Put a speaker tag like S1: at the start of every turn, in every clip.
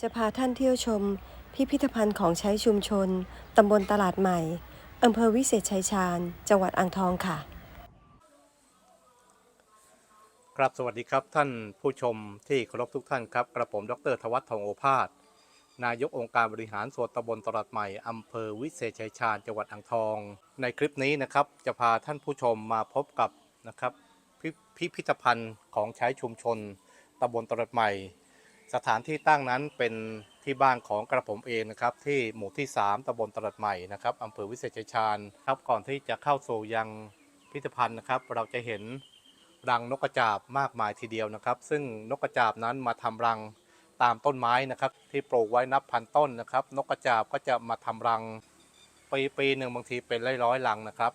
S1: จะพาท่านเที่ยวชม พิพิธภัณฑ์ของใช้ชุมชน ตำบลตลาดใหม่ อำเภอวิเศษชัยชาญ จังหวัดอ่างทองค่ะ
S2: ครับสวัสดีครับท่านผู้ชมที่เคารพทุกท่านครับ กระผมดรทวัฒน์ทองโอภาส นายกองค์การบริหารส่วนตำบลตลาดใหม่ อำเภอวิเศษชัยชาญ จังหวัดอ่างทอง ในคลิปนี้นะครับจะพาท่านผู้ชมมาพบกับนะครับพิพิพิธภัณฑ์ของใช้ชุมชนตำบลตลาดใหม่ สถานที่ตั้งนั้นเป็นที่บ้านของกระผมเองนะครับที่หมู่ที่ 3ตำบลตลาดใหม่นะครับอำเภอวิเศษชัยชาญครับก่อนที่จะเข้าสู่ยังพิพิธภัณฑ์นะครับ เราจะเห็นรังนกกระจาบมากมายทีเดียวนะครับ ซึ่งนกกระจาบนั้นมาทำรังตามต้นไม้นะครับ ที่ปลูกไว้นับพันต้นนะครับ นกกระจาบก็จะมาทำรังปีปีหนึ่งบางทีเป็นร้อยร้อยๆรังนะครับ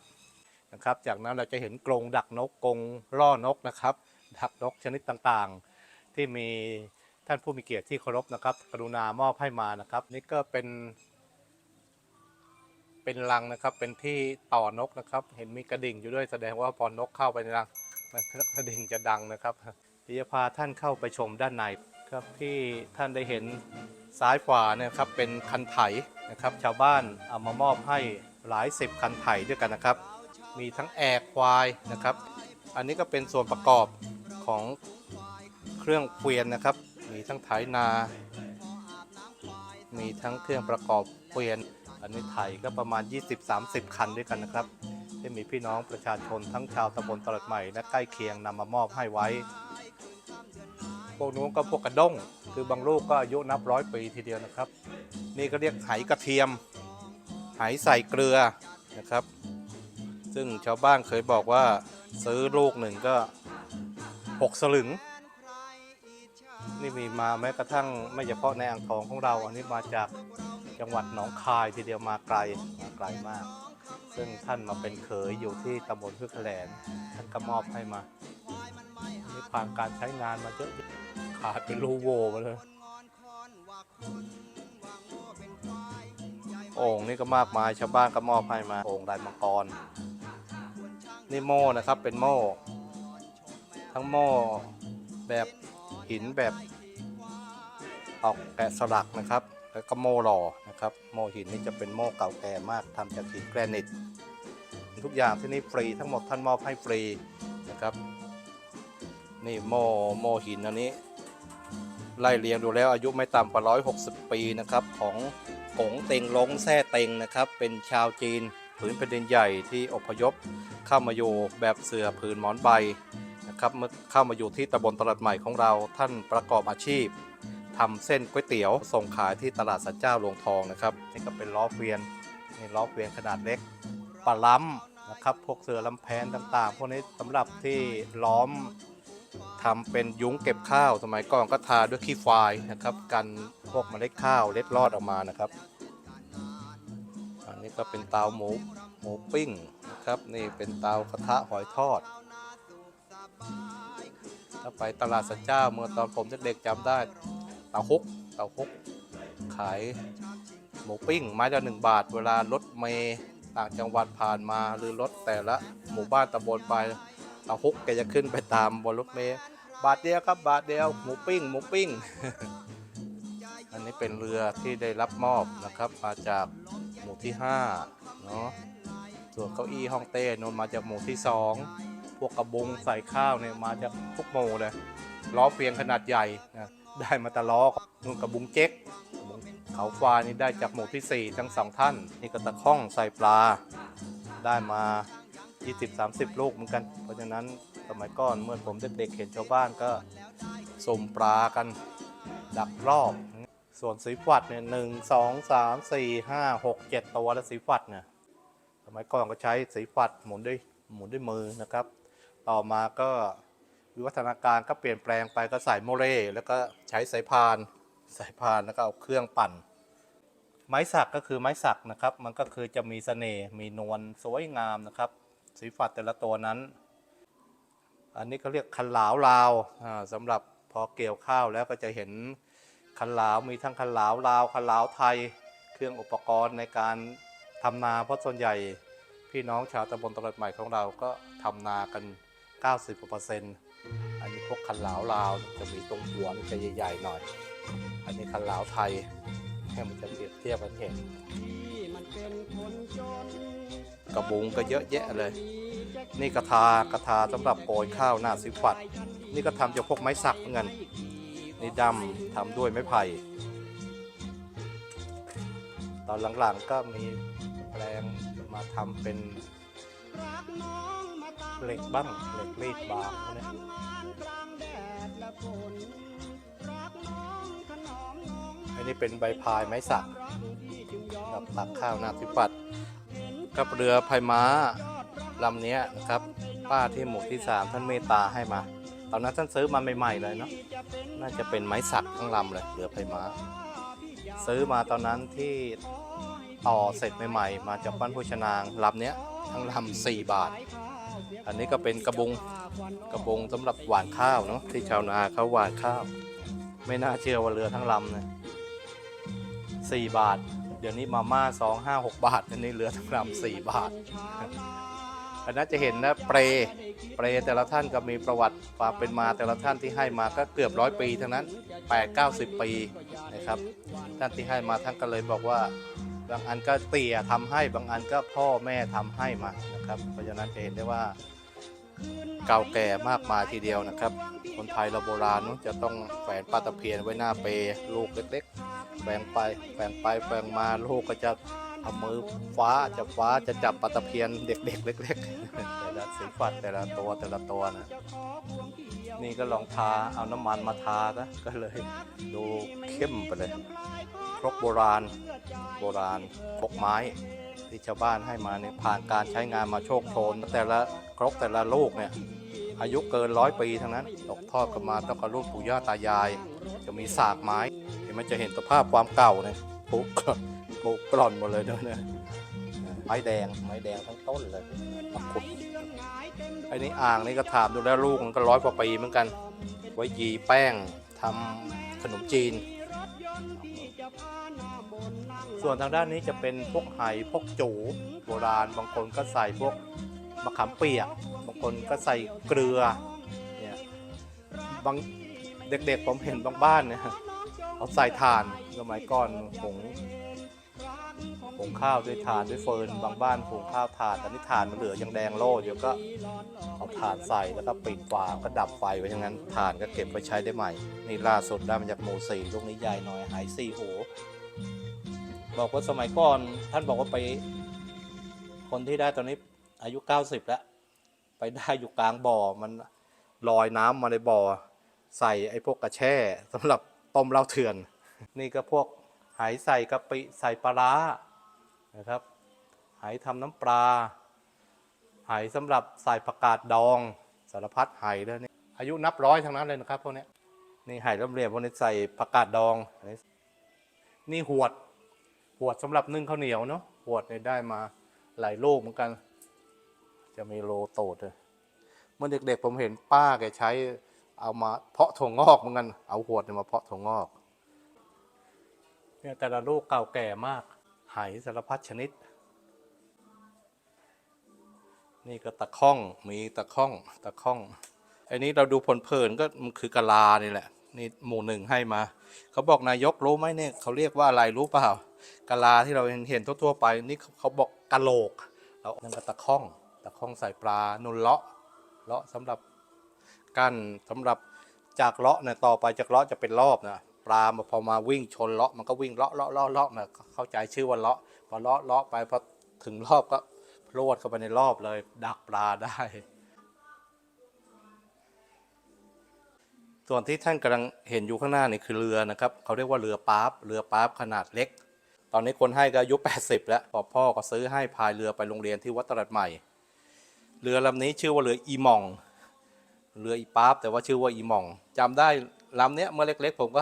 S2: นะครับ จากนั้นเราจะเห็นกรงดักนกกรงล่อนกนะครับ ดักนกชนิดต่างๆ ที่มี ท่านผู้มีเกียรติที่เคารพนะครับ กรุณามอบให้มานะครับ นี่ก็เป็น เป็นรังนะครับ เป็นที่ต่อนกนะครับ เห็นมีกระดิ่งอยู่ด้วยแสดงว่าพอนกเข้าไปในรังมันกระดิ่งจะดังนะครับเดี๋ยวจะพาท่านเข้าไปชมด้านในครับที่ท่านได้เห็นซ้ายขวาเนี่ยครับเป็นคันไถนะครับ ชาวบ้านเอามามอบให้หลายสิบคันไถด้วยกันนะครับ มีทั้งแอกควายนะครับ อันนี้ก็เป็นส่วนประกอบของเครื่องเกวียนนะครับ มีทั้งไถนา มีทั้งเครื่องประกอบเกวียน อันนี้ไถก็ประมาณ 20-30 คันด้วยกันนะครับ ที่มีพี่น้องประชาชนทั้งชาวตำบลตลาดใหม่และใกล้เคียงนำมามอบให้ไว้ พวกนู้นก็พวกกระด้ง คือบางลูกก็อายุนับร้อยปีทีเดียวนะครับ นี่ก็เรียกไหกระเทียม ไหใส่เกลือนะครับ ซึ่งชาวบ้านเคยบอกว่าซื้อลูกหนึ่งก็หกสลึง นี่มีมาแม้กระทั่งไม่เฉพาะในอ่างทองของเรา อันนี้มาจากจังหวัดหนองคายทีเดียวมาไกลมาไกลมาก ซึ่งท่านมาเป็นเขยอยู่ที่ตำบลพืชแขลนท่านก็มอบให้มานี่ผ่านการใช้งานมาเยอะขาดเป็นรูโวมาเลยโอ่งนี่ก็มากมายชาวบ้านก็มอบให้มาโอ่งลายมังกรนี่โม่นะครับเป็นโม่ ทั้งโม่แบบ หินแบบออกแกะสลักนะครับ แล้วก็โมหล่อนะครับ โมหินนี่จะเป็นโมเก่าแก่มากทำจากหินแกรนิต ทุกอย่างที่นี่ฟรีทั้งหมดท่านมอบให้ฟรีนะครับ นี่โมโมหินอันนี้ ไล่เรียงดูแล้วอายุไม่ต่ำกว่า 160 ปีนะครับของกงเต็งลงแท่เต็งนะครับ เป็นชาวจีนผืนแผ่นดินใหญ่ที่อพยพเข้ามาอยู่แบบเสือผืนหมอนใบ นะครับเมื่อเข้ามาอยู่ที่ตำบลตลาดใหม่ของเรา ท่านประกอบอาชีพทำเส้นก๋วยเตี๋ยวส่งขายที่ตลาดสันเจ้าหลวงทองนะครับนี่ก็เป็นล้อเกวียนนี่ล้อเกวียนขนาดเล็กปลาล้ำนะครับพวกเสือลำแพนต่างๆ พวกนี้สำหรับที่ล้อมทำเป็นยุ้งเก็บข้าว สมัยก่อนก็ทาด้วยขี้ควายนะครับ กันพวกเมล็ดข้าวเล็ดรอดออกมานะครับ อันนี้ก็เป็นเตาหมูหมูปิ้งนะครับ นี่เป็นเตากระทะหอยทอด ถ้าไปตลาดสันเจ้าเมื่อตอนผมเด็กๆจำได้ เตาฮุกเตาฮุกขายหมูปิ้งไม้ละหนึ่งบาท เวลารถเมย์ต่างจังหวัดผ่านมาหรือรถแต่ละหมู่บ้านตำบลไปเตาฮุกแกจะขึ้นไปตามบนรถเมล์บาทเดียวครับบาทเดียวหมูปิ้งหมูปิ้ง อันนี้เป็นเรือที่ได้รับมอบนะครับ มาจากหมู่ที่5เนาะส่วนเก้าอี้ห้องเต้นนมาจากหมู่ที่2 วกกระบุงใส่ข้าวเนี่ยมาจากทุกหมู่เลยล้อเฟียงขนาดใหญ่นะได้มาแตล้อนู่นกระบุงเจ๊กกระบุงเขาควายนี่ได้จากหมู่ที่ 4 ทั้งสองท่าน นี่ก็ตะข้องใส่ปลา ได้มา 20-30 ลูกเหมือนกัน เพราะฉะนั้นสมัยก่อนเมื่อผมเด็กๆเห็นชาวบ้านก็สมปลากันดักรอบ ส่วนสีฟัดเนี่ยหนึ่งสองสามสี่ห้าหกเจ็ดตัวแล้วสีฟัดเนี่ยสมัยก่อนก็ใช้สีฟัดหมุนด้วยหมุนด้วยมือนะครับ ต่อมาก็วิวัฒนาการก็เปลี่ยนแปลงไปก็ใส่โมเรแล้วก็ใช้สายพานสายพานแล้วก็เอาเครื่องปั่น ไม้สักก็คือไม้สักนะครับ มันก็คือจะมีเสน่ห์มีนวลสวยงามนะครับสีฝัดแต่ละตัวนั้น อันนี้เขาเรียกคันหลาวลาวอ่าสำหรับพอเกี่ยวข้าวแล้วก็จะเห็นคันหลาวมีทั้งคันหลาวลาวคันหลาวไทย เครื่องอุปกรณ์ในการทำนาเพราะส่วนใหญ่พี่น้องชาวตำบลตลาดใหม่ของเราก็ทำนากัน 90กว่าเปอร์เซ็นต์อันนี้พวกคันหลาวลาวจะมีตรงหัวนี่จะใหญ่ๆหน่อย อันนี้คันลาวไทยแค่มันจะเปรียบเทียบกันเห็นกระบุงก็เยอะแยะเลย นี่กระทากระทาสำหรับโกยข้าวหน้าสิฟัด นี่ก็ทำจากพวกไม้สักเหมือนกันนี่ดำทำด้วยไม้ไผ่ตอนหลังๆก็มีแปลงมาทำเป็น เหล็กบ้างเหล็กรีดบางพวกเนี้ยอันนี้เป็นใบพายไม้สักสำหรับตักข้าวหน้าสิฟัดกับเรือพายม้าลำเนี้ยนะครับ ป้าที่หมู่ที่สามท่านเมตตาให้มา ตอนนั้นท่านซื้อมาใหม่ๆเลยเนาะน่าจะเป็นไม้สักทั้งลำเลยเรือพายม้า ซื้อมาตอนนั้นที่ต่อเสร็จใหม่ ๆ มาจากบ้านผู้ชนางลำเนี้ย ทั้งลำสี่บาท อันนี้ก็เป็นกระบุงกระบุงสำหรับหว่านข้าวเนาะที่ชาวนาเขาหว่านข้าว ไม่น่าเชื่อว่าเรือทั้งลำนะสี่บาท เดี๋ยวนี้มาม่าสองห้าหกบาท อันนี้เรือทั้งลำสี่บาทอันนั้นจะเห็นนะเปรเปรแต่ละท่านก็มีประวัติความเป็นมาแต่ละท่านที่ให้มาก็เกือบร้อยปีทั้งนั้น 8 90 ปีนะครับ ท่านที่ให้มาท่านก็เลยบอกว่า บางอันก็เตี่ยทำให้บางอันก็พ่อแม่ทำให้มานะครับ เพราะฉะนั้นจะเห็นได้ว่าเก่าแก่มากมายทีเดียวนะครับ คนไทยเราโบราณจะต้องแฝนปลาตะเพียนไว้หน้าเปลูกเล็กๆแฝงไปแฝงไปแฝงมาลูกก็จะเอามือฟ้าจะฟ้าจะจับปลาตะเพียนเด็กๆเล็กๆแต่ละสีฟัดแต่ละตัวแต่ละตัวนะ นี่ก็ลองทาเอาน้ำมันมาทานะก็เลยดูเข้มไปเลยครกโบราณ โบราณครกไม้ที่ชาวบ้านให้มาเนี่ยผ่านการใช้งานมาโชคโชน แต่ละครกแต่ละลูกเนี่ยอายุเกินร้อยปีทั้งนั้นตกทอดกันมาตั้งแต่รุ่นปู่ย่าตายาย จะมีสากไม้เห็นมันจะเห็นสภาพความเก่าเนี่ยปุกปุกกร่อนหมดเลยด้วยเนี่ยไม้แดงไม้แดงทั้งต้นเลยมาขุด ไอ้นี่อ่างนี่ก็ถามดูแล้วลูกมันก็ร้อยกว่าปีเหมือนกัน ไว้ยีแป้งทำขนมจีน ส่วนทางด้านนี้จะเป็นพวกไหพวกจูโบราณ บางคนก็ใส่พวกมะขามเปียก บางคนก็ใส่เกลือ เนี่ย บางเด็กๆผมเห็นบางบ้านเนี่ยเขาใส่ถ่านสมัยก่อนผง งข้าวด้วยถ่านด้วยเฟิร์นบางบ้านผงข้าวถ่านแต่นี่ถ่านมันเหลือยังแดงโล่เดี๋ยวก็เอาถ่านใส่แล้วก็ปิดฝาก็ดับไฟไว้อย่างนั้นถ่านก็เก็บไว้ใช้ได้ใหม่ นี่ล่าสุดได้มาจากหมู่สี่ลูกนี้ใหญ่หน่อยหายสี่โหบอกว่าสมัยก่อนท่านบอกว่าไป คนที่ได้ตอนนี้อายุ 90 แล้ว ไปได้อยู่กลางบ่อมันลอยน้ำมาในบ่อ ใส่ไอ้พวกกระแช่สำหรับต้มเหล้าเถื่อน นี่ก็พวกไหใส่กะปิใส่ปลาร้า นะครับไหทำน้ำปลาไหสำหรับใส่ผักกาดดองสารพัดไหเลยนี่อายุนับร้อยทั้งนั้นเลยนะครับพวกนี้นี่ไหลำเรียบพวกนี้ใส่ผักกาดดองนี่หวดหวดสำหรับนึ่งข้าวเหนียวเนาะหวดเนี่ยได้มาหลายลูกเหมือนกัน จะมีโลโตดเลยเมื่อเด็กๆผมเห็นป้าแกใช้เอามาเพาะถั่วงอกเหมือนกัน เอาหวดมาเพาะถั่วงอกเนี่ยแต่ละลูกเก่าแก่มาก ไหสารพัดชนิด นี่ก็ตะข้องมีตะข้องตะข้องอันนี้เราดูผลเพลินก็มันคือกะลานี่แหละ นี่หมู่หนึ่งให้มา เขาบอกนายกรู้ไหมเนี่ยเขาเรียกว่าอะไรรู้เปล่ากะลาที่เราเห็นทั่วๆไปนี่เขาบอกกะโหลกแล้วนั่นก็ตะข้องตะข้องใส่ปลานุนเลาะเลาะสำหรับกั้นสำหรับจากเลาะเนี่ยต่อไปจากเลาะจะเป็นรอบนะ ปลามาพอมาวิ่งชนเลาะมันก็วิ่งเลาะเลาะเลาะเลาะมาเข้าใจชื่อว่าเลาะพอเลาะเลาะไปพอถึงรอบก็พรวดเข้าไปในรอบเลย ดักปลาได้ ส่วนที่ท่านกำลังเห็นอยู่ข้างหน้านี่คือเรือนะครับเขาเรียกว่าเรือป๊าบเรือป๊าบขนาดเล็ก ตอนนี้คนให้ก็อายุ 80 แล้วพอพ่อก็ซื้อให้พายเรือไปโรงเรียนที่วัดตลาดใหม่ เรือลำนี้ชื่อว่าเรืออีมอง เรืออีป๊าบแต่ว่าชื่อว่าอีมองจำได้ลำเนี้ยเมื่อเล็กๆ ผมก็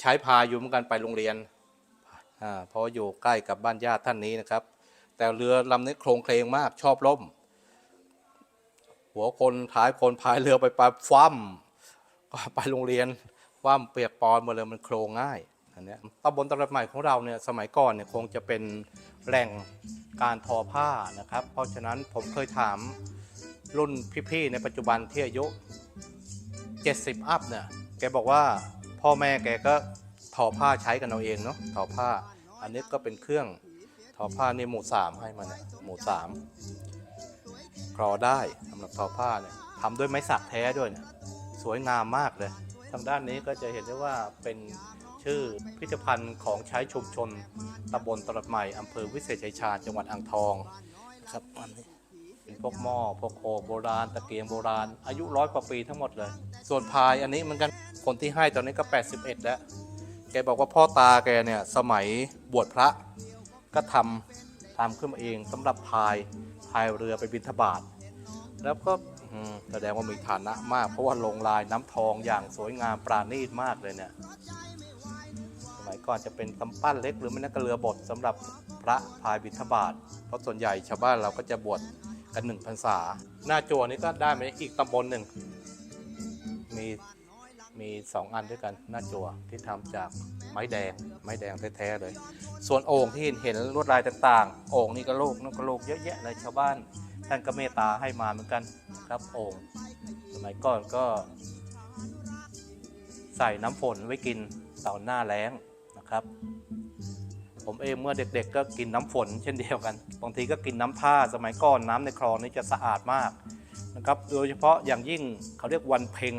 S2: ใช้พายอยู่เหมือนกันไปโรงเรียนอ่าเพราะอยู่ใกล้กับบ้านญาติท่านนี้นะครับ แต่เรือลำนี้โครงเคลงมากชอบล่ม หัวคนท้ายคนพายเรือไปไปฟั่มก็ไปโรงเรียนฟั่มเปียกปอนหมดเลยมันโครงง่ายอันเนี้ยตำบลตลาดใหม่ของเราเนี่ยสมัยก่อนเนี่ยคงจะเป็นแหล่งการทอผ้านะครับ เพราะฉะนั้นผมเคยถามรุ่นพี่ๆในปัจจุบันที่อายุ 70 อัพเนี่ยแกบอกว่า พ่อแม่แกก็ทอผ้าใช้กันเอาเองเนาะทอผ้า อันนี้ก็เป็นเครื่องทอผ้านี่หมู่สามให้มาเนี่ยหมู่สามคลอได้สำหรับทอผ้าเนี่ยทำด้วยไม้สักแท้ด้วยเนี่ยสวยงามมากเลย ทางด้านนี้ก็จะเห็นได้ว่าเป็นชื่อพิพิธภัณฑ์ของใช้ชุมชนตำบลตลาดใหม่อำเภอวิเศษชัยชาญจังหวัดอ่างทองครับอันนี้ เป็นพวกหม้อพวกโคโบราณ ตะเกียงโบราณ อายุร้อยกว่าปีทั้งหมดเลย ส่วนพายอันนี้เหมันกันคนที่ให้ตอนนี้ก็ 81 แล้ว แกบอกว่าพ่อตาแกเนี่ยสมัยบวชพระก็ทำทำขึ้นมาเองสำหรับพายพายเรือไปบิณฑบาตแล้วก็แสดงว่ามีฐานะมาก เพราะว่าลงลายน้ำทองอย่างสวยงามปราณีตมากเลยเนี่ยสมัยก่อนจะเป็นกำปั้นเล็กหรือไม่นั่นก็เรือบดสำหรับพระพายบิณฑบาตเพราะส่วนใหญ่ชาวบ้านเราก็จะบวช กันหนึ่งพรรษา หน้าจัวนี้ก็ได้มาอีกตำบลหนึ่ง มีมีสองอันด้วยกันหน้าจัวที่ทำจากไม้แดง ไม้แดงแท้ๆเลย ส่วนโอ่งที่เห็นเห็นลวดลายต่างๆโอ่งนี่ก็โลกนั่นก็โลกเยอะแยะเลยชาวบ้านท่านก็เมตตาให้มาเหมือนกันครับโอ่งสมัยก่อนก็ใส่น้ำฝนไว้กินตอนหน้าแล้งนะครับ ผมเองเมื่อเด็กๆ ก็กินน้ำฝนเช่นเดียวกัน บางทีก็กินน้ำท่าสมัยก่อนน้ำในคลองนี่จะสะอาดมากนะครับ โดยเฉพาะอย่างยิ่งเขาเรียกวันเพ็ง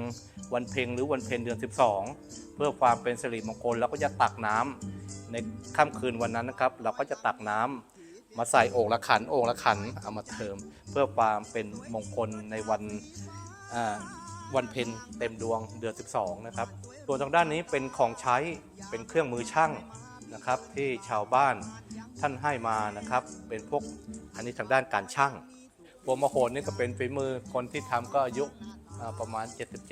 S2: วันเพ็งหรือวันเพ็ญเดือน 12 เพื่อความเป็นสิริมงคลเราก็จะตักน้ำในค่ำคืนวันนั้นนะครับ เราก็จะตักน้ำมาใส่โอ่งละขันโอ่งละขันเอามาเติม เพื่อความเป็นมงคลในวันวันเพ็ญเต็มดวงเดือน 12 นะครับส่วนทางด้านนี้เป็นของใช้เป็นเครื่องมือช่าง นะครับที่ชาวบ้านท่านให้มานะครับ เป็นพวกอันนี้ทางด้านการช่างพวงมโหนนี่ก็เป็นฝีมือคนที่ทำก็อายุประมาณ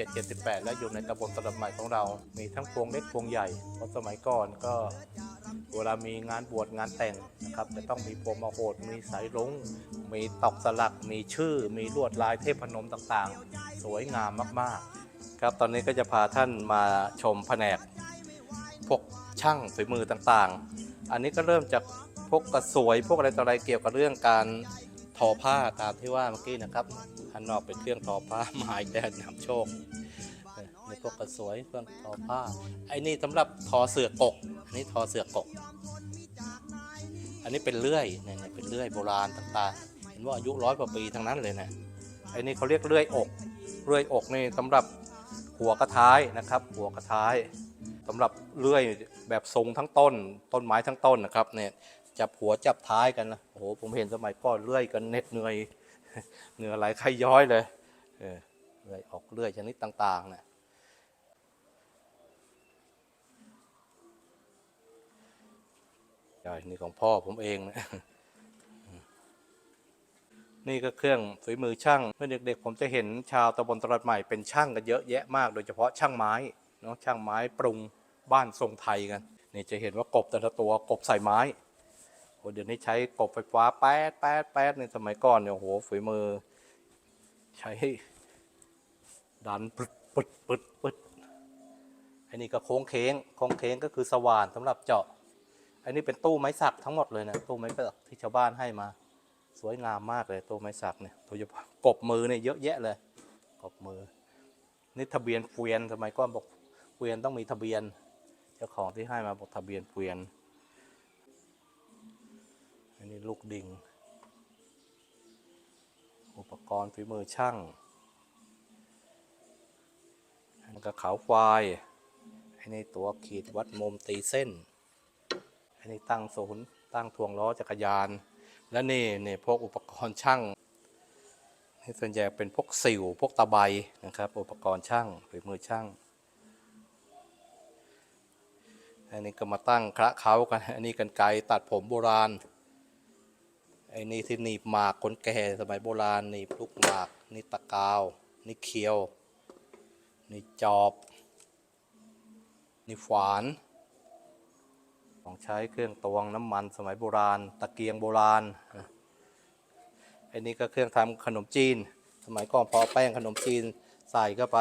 S2: 77-78 แล้วอยู่ในตำบลตลาดใหม่ของเรา มีทั้งพวงเล็กพวงใหญ่เพราะสมัยก่อนก็เวลามีงานบวชงานแต่งนะครับจะต้องมีพวงมโหดมีสายรุ้ง มีตอกสลัก มีชื่อ มีลวดลายเทพนมต่างๆ สวยงามมากๆ ครับตอนนี้ก็จะพาท่านมาชมแผนก พวกช่างฝีมือต่างๆ อันนี้ก็เริ่มจากพวกกระสวย พวกอะไรต่ออะไรเกี่ยวกับเรื่องการทอผ้าตามที่ว่าเมื่อกี้นะครับอันนอกเป็นเครื่องทอผ้าหมายแดนนำโชคในพวกกระสวยเครื่องทอผ้า ไอ้นี่สำหรับทอเสือกก อันนี้ทอเสือกก อันนี้เป็นเลื่อยเนี่ยเป็นเลื่อยโบราณต่างๆ เห็นว่าอายุร้อยกว่าปีทั้งนั้นเลยนะไอ้นี่เขาเรียกเลื่อยอก เลื่อยอกนี่สำหรับหัวกระท้ายนะครับ หัวกระท้าย สำหรับเลื่อยแบบทรงทั้งต้น ต้นไม้ทั้งต้นนะครับเนี่ยจับหัวจับท้ายกันนะโอ้โหผมเห็นสมัยก่อนเลื่อยกันเหน็ดเหนื่อยเหนื่อยไหลใครย้อยเลยเออเลื่อยออกเลื่อยชนิดต่างๆเนี่ยใช่นี่ของพ่อผมเองนะนี่ก็เครื่องฝีมือช่างเมื่อเด็กๆ ผมจะเห็นชาวตำบลตลาดใหม่เป็นช่างกันเยอะแยะมาก โดยเฉพาะช่างไม้เนาะช่างไม้ปรุง บ้านทรงไทยกันนี่จะเห็นว่ากบแต่ละตัวกบใส่ไม้โอ้เดี๋ยวนี้ใช้กบไฟฟ้าแป๊ดแป๊ดแป๊ดในสมัยก่อนเนี่ยโหฝีมือ ใช้ดันปึดปึดปึดปึดอันนี้ก็โค้งเค้งโค้งเค้งก็คือสว่านสำหรับเจาะ อันนี้เป็นตู้ไม้สักทั้งหมดเลยนะตู้ไม้สักที่ชาวบ้านให้มา สวยงามมากเลยตู้ไม้สักเนี่ยโดยเฉพาะกบมือเนี่ยเยอะแยะเลยกบมือนี่ทะเบียนเกวียนสมัยก่อนบอกเกวียนต้องมีทะเบียน เจ้าของที่ให้มาบอกทะเบียนเกวียน อันนี้ลูกดิงอุปกรณ์ฝีมือช่างอันนี้ก็เขาควาย อันนี้ตัวขีดวัดมุมตีเส้น อันนี้ตั้งศูนย์ตั้งทวงล้อจักรยาน และนี่นี่พวกอุปกรณ์ช่างนี่ส่วนใหญ่เป็นพวกสิวพวกตะไบนะครับ อุปกรณ์ช่างฝีมือช่าง อันนี้ก็มาตั้งคระเขากัน อันนี้กันไกรตัดผมโบราณไอ้นี่ที่หนีบหมากคนแก่สมัยโบราณหนีบลูกหมากนี่ตะกาวนี่เคียวนี่จอบนี่ฝาน ของใช้เครื่องตวงน้ำมันสมัยโบราณ ตะเกียงโบราณอ้นี่ก็เครื่องทำขนมจีน สมัยก่อนพอแป้งขนมจีนใส่เข้าไป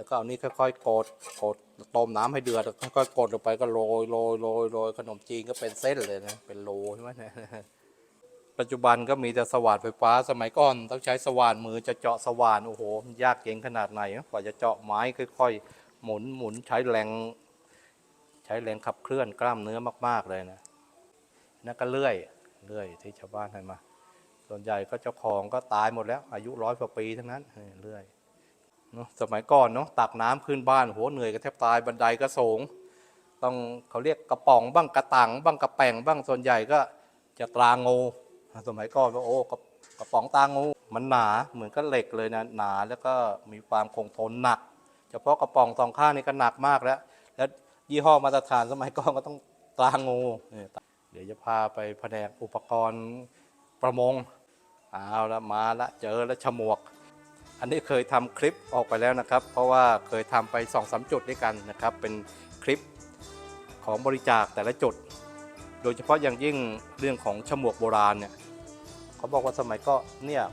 S2: แล้วก็เอานี่ค่อยๆกดกดต้มน้ำให้เดือดแล้วค่อยๆกดลงไปก็โรยโรยโรยโรยขนมจีนก็เป็นเส้นเลยนะเป็นโลใช่ไหมเนี่ยปัจจุบันก็มีแต่สว่านไฟฟ้าสมัยก่อนต้องใช้สว่านมือจะเจาะสว่านโอ้โห ยากเย็นขนาดไหนกว่าจะเจาะไม้ค่อยๆหมุนหมุนใช้แรง ใช้แรงขับเคลื่อนกล้ามเนื้อมาก ๆเลยนะนั่นก็เลื่อยเลื่อยที่ชาวบ้านให้มา ส่วนใหญ่ก็เจ้าของก็ตายหมดแล้ว อายุร้อยกว่าปีทั้งนั้นเลื่อย เนอะสมัยก่อนเนาะตักน้ำขึ้นบ้านโหเหนื่อยก็แทบตายบันไดก็สูง ต้องเขาเรียกกระป๋องบ้างกระตังบ้างกระแป่งบ้างส่วนใหญ่ก็จะตรางูสมัยก่อนก็โอ้กระกระป๋องตรางูมันหนาเหมือนกับเหล็กเลยนะหนาแล้วก็มีความคงทนหนัก เฉพาะกระป๋องสองข้างนี่ก็หนักมากแล้ว แล้วยี่ห้อมาตรฐานสมัยก่อนก็ต้องตรางูเนี่ยเดี๋ยวจะพาไปแผนกอุปกรณ์ประมงเอาละมาละเจอแล้วฉมวก อันนี้เคยทำคลิปออกไปแล้วนะครับ เพราะว่าเคยทำไป2อสจุดด้วยกันนะครับ เป็นคลิปของบริจาคแต่ละจุด โดยเฉพาะอย่างยิ่งเรื่องของฉมวกโบราณเนี่ยเขาบอกว่าสมัยก็เนี่ย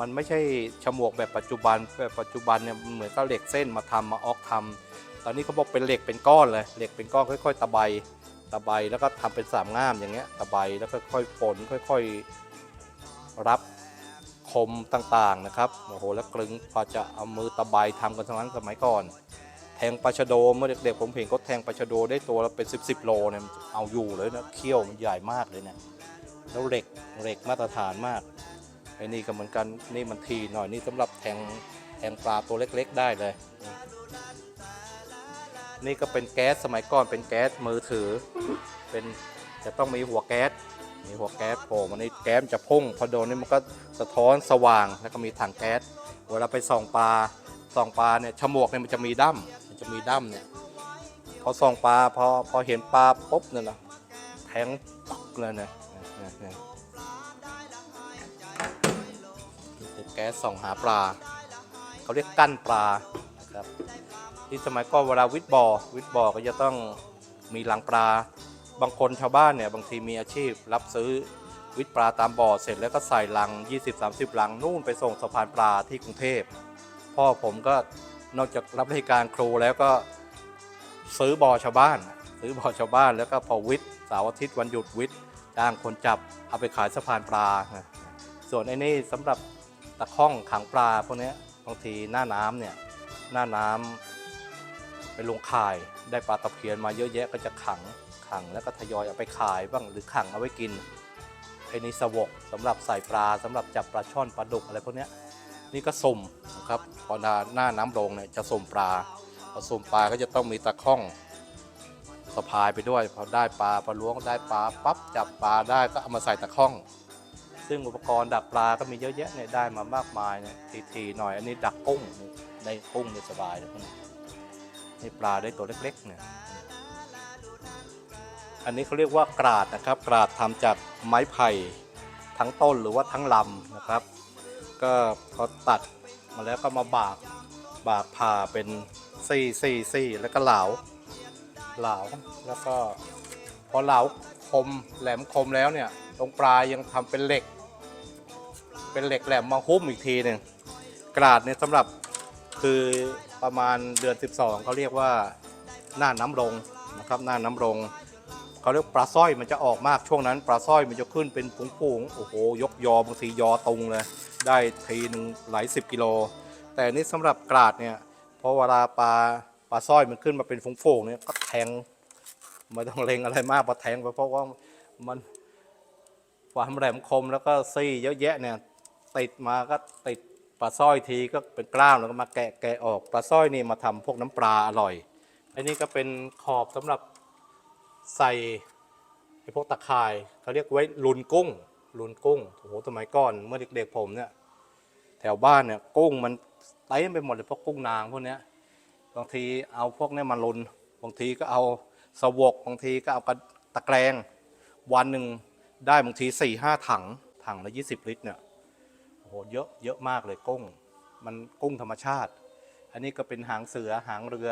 S2: มันไม่ใช่ฉมวกแบบปัจจุบันแบบปัจจุบันเนี่ยเหมือนกับเหล็กเส้นมาทำมาออกทำตอนนี้เขาบอกเป็นเหล็กเป็นก้อนเลยเหล็กเป็นก้อนค่อย ๆ ตะไบตะไบแล้วก็ทำเป็นสามง่ามอย่างเงี้ยตะไบแล้วค่อยๆฝนค่อย ๆ รับ คมต่างๆนะครับโอ้โหแล้วกลึงพอจะเอามือตะไบทำกันทั้งนั้นสมัยก่อน แทงปลาชะโดเมื่อเด็กๆผมเห็นเขาแทงปลาชะโดได้ตัวละเป็น 10บสโลเนี่ยเอาอยู่เลยนะเขี้ยวมันใหญ่มากเลยเนี่ยแล้วเหล็กเหล็กมาตรฐานมากไอ้นี่ก็เหมือนกันนี่มันทีหน่อยนี่สำหรับแทงแทงปลาตัวเล็กๆ ได้เลย นี่ก็เป็นแก๊สสมัยก่อนเป็นแก๊สมือถือ เป็นจะต้องมีหัวแก๊ส มีหัวแก๊สโผล่มาในแก๊สจะพุ่ง พอโดนนี่มันก็สะท้อนสว่างแล้วก็มีถังแก๊สเวลาไปส่องปลาส่องปลาเนี่ยฉมวกเนี่ยมันจะมีดั้มมันจะมีดั้มเนี่ยพอส่องปลาพอพอเห็นปลาปุ๊บเนี่ยนะแทงปักเลยเนี่ยเนี่แก๊สส่องหาปลาเขาเรียกกั้นปลาครับที่สมัยก่อนเวลาวิทบอวิทบอก็จะต้องมีรังปลา บางคนชาวบ้านเนี่ยบางทีมีอาชีพ รับซื้อวิทปลาตามบ่อเสร็จแล้วก็ใส่ลัง 20-30 ลังนู่นไปส่งสะพานปลาที่กรุงเทพพ่อผมก็นอกจากรับราชการครูแล้วก็ซื้อบ่อชาวบ้าน ซื้อบ่อชาวบ้านแล้วก็พอวิทย์เสาร์อาทิตย์วันหยุดวิทย์จ้างคนจับเอาไปขายสะพานปลา ส่วนไอ้นี่สำหรับตะข้องขังปลาพวกนี้บางทีหน้าน้ำเนี่ยหน้าน้ำไปลงข่ายได้ปลาตะเพียนมาเยอะแยะก็จะขัง ขังแล้วก็ทยอยเอาไปขายบ้างหรือขังเอาไว้กินไอ้นี่สวกสำหรับใส่ปลาสำหรับจับปลาช่อนปลาดุกอะไรพวกเนี้ยนี่ก็สุ่มนะครับพอหน้าหน้าน้ำลงเนี่ยจะสุ่มปลาพอสุ่มปลาก็จะต้องมีตะข้องสะพายไปด้วยพอได้ปลาพอล้วงได้ปลาปั๊บจับปลาได้ก็เอามาใส่ตะข้อง ซึ่งอุปกรณ์ดักปลาก็มีเยอะแยะเนี่ยได้มามากมายเนี่ยทีๆหน่อยอันนี้ดักกุ้งในกุ้งเนี่ยสบายเลยพวกนี้นี่ปลาได้ตัวเล็กๆเนี่ย อันนี้เขาเรียกว่ากราดนะครับ กราดทำจากไม้ไผ่ทั้งต้นหรือว่าทั้งลำนะครับ ก็พอตัดมาแล้วก็มาบากบากผ่าเป็นซี่ซี่ซี่แล้วก็เหลาเหลาแล้วก็พอเหลาคมแหลมคมแล้วเนี่ยตรงปลายยังทำเป็นเหล็ก เป็นเหล็กแหลมมาหุ้มอีกทีหนึ่งกราดเนี่ยสำหรับคือประมาณเดือน 12เขาเรียกว่าหน้าน้ำลงนะครับหน้าน้ำลง เขาเรียกปลาสร้อยมันจะออกมากช่วงนั้น ปลาสร้อยมันจะขึ้นเป็นผงๆโอ้โห ยกยอบางทียอตรงเลย ได้ทีหนึ่งหลายสิบกิโล แต่นี่สำหรับกราดเนี่ยพอเวลาปลาปลาสร้อยมันขึ้นมาเป็นผงๆเนี่ยก็แทงไม่ต้องเล็งอะไรมากพอแทงไปเพราะว่ามันความแหลมคมแล้วก็ซี่เยอะแยะเนี่ยติดมาก็ติดปลาสร้อยทีก็เป็นกล้ามแล้วก็มาแกะแกะออกปลาสร้อยนี่มาทำพวกน้ำปลาอร่อยอันนี้ก็เป็นขอบสำหรับ ใส่ไอ้พวกตะข่ายเขาเรียกไว้ลุนกุ้งลุนกุ้งโอ้โหสมัยก่อนเมื่อเด็กๆผมเนี่ยแถวบ้านเนี่ยกุ้งมันเต็มไปหมดเลยพวกกุ้งนางพวกเนี้ยบางทีเอาพวกนี้มาลุนบางทีก็เอาสวกบางทีก็เอากระตะแกรงวันหนึ่งได้บางทีสี่ห้าถังถังละยี่สิบลิตรเนี่ยโอ้โหเยอะเยอะมากเลยกุ้ง มันกุ้งธรรมชาติ อันนี้ก็เป็นหางเสือหางเรือ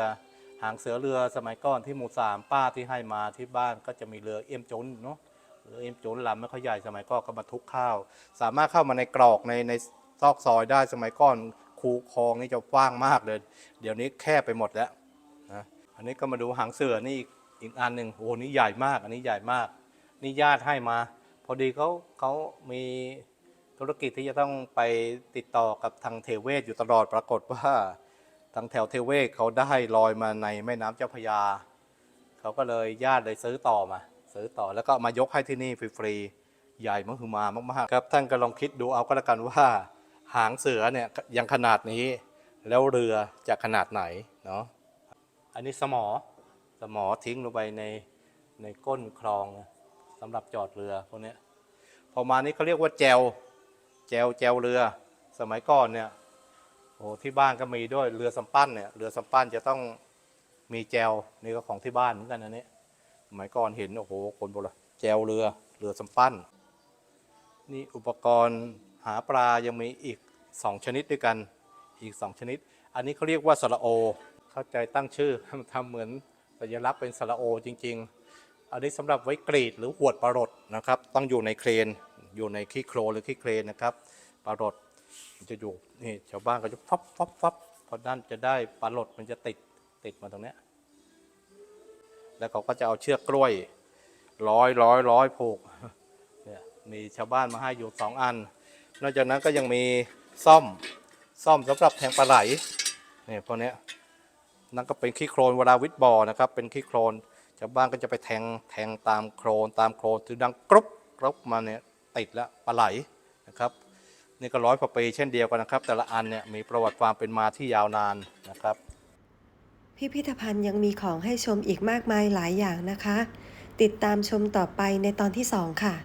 S2: หางเสือเรือสมัยก่อนที่หมู่สามป้าที่ให้มาที่บ้านก็จะมีเรือเอี่ยมจนเนาะเรือเอี่ยมจนลำไม่ค่อยใหญ่สมัยก่อนก็มาทุกข้าว สามารถเข้ามาในกรอกในในซอกซอยได้สมัยก่อนคูคลองนี่จะกว้างมากเลย เดี๋ยวนี้แคบไปหมดแล้วนะอันนี้ก็มาดูหางเสือนี่อีกอีกอันหนึ่งโอ้นี่ใหญ่มาก อันนี้ใหญ่มาก นี่ญาติให้มา พอดีเขาเขามีธุรกิจที่จะต้องไปติดต่อกับทางเทเวศอยู่ตลอดปรากฏว่า ทางแถวเทเวศเขาได้ลอยมาในแม่น้ำเจ้าพระยา เขาก็เลยญาติเลยซื้อต่อมา ซื้อต่อแล้วก็มายกให้ที่นี่ฟรีๆใหญ่มหึมามากๆครับท่านก็ลองคิดดูเอาก็แล้วกันว่า หางเสือเนี่ยยังขนาดนี้ แล้วเรือจะขนาดไหนเนาะอันนี้สมอสมอทิ้งลงไปในในก้นคลองสำหรับจอดเรือพวกเนี้ยพอมานี้เขาเรียกว่าแจวแจวแจวเรือ สมัยก่อนเนี่ย โอ้ที่บ้านก็มีด้วยเรือสำปั้นเนี่ยเรือสำปั้นจะต้องมีแจวนี่ก็ของที่บ้านเหมือนกันอันนี้สมัยก่อนเห็นโอ้โหคนโบราณแจวเรือเรือสำปั้น นี่อุปกรณ์หาปลายังมีอีก 2 ชนิดด้วยกันอีก 2 ชนิด อันนี้เขาเรียกว่าสระโอ เข้าใจตั้งชื่อทำเหมือนสัญลักษณ์เป็นสระโอจริง ๆ อันนี้สำหรับไว้กรีดหรือหวดปลารดนะครับ ต้องอยู่ในเครนอยู่ในขี้โครหรือขี้เครนนะครับปลารด มันจะอยู่นี่ชาวบ้านก็จะฟับฟับฟับพอด้านจะได้ปลารดมันจะติดติดมาตรงเนี้ยแล้วเขาก็จะเอาเชือกกล้วย ร้อยร้อยร้อยผูกเนี่ยมีชาวบ้านมาให้อยู่สองอัน นอกจากนั้นก็ยังมีซ่อมซ่อมสำหรับแทงปลาไหลเนี่ยพวกเนี้ยนั่นก็เป็นขี้โครนเวลาวิทบอนะครับ เป็นขี้โครนชาวบ้านก็จะไปแทงแทงตามโครนตามโครนถึงดังกรุบกรุบมาเนี่ยติดแล้วปลาไหลนะครับ นี่ก็ร้อยกว่าปีเช่นเดียวกันนะครับ แต่ละอันเนี่ยมีประวัติความเป็นมาที่ยาวนานนะครับ
S1: พิพิธภัณฑ์ยังมีของให้ชมอีกมากมายหลายอย่างนะคะ ติดตามชมต่อไปในตอนที่ 2 ค่ะ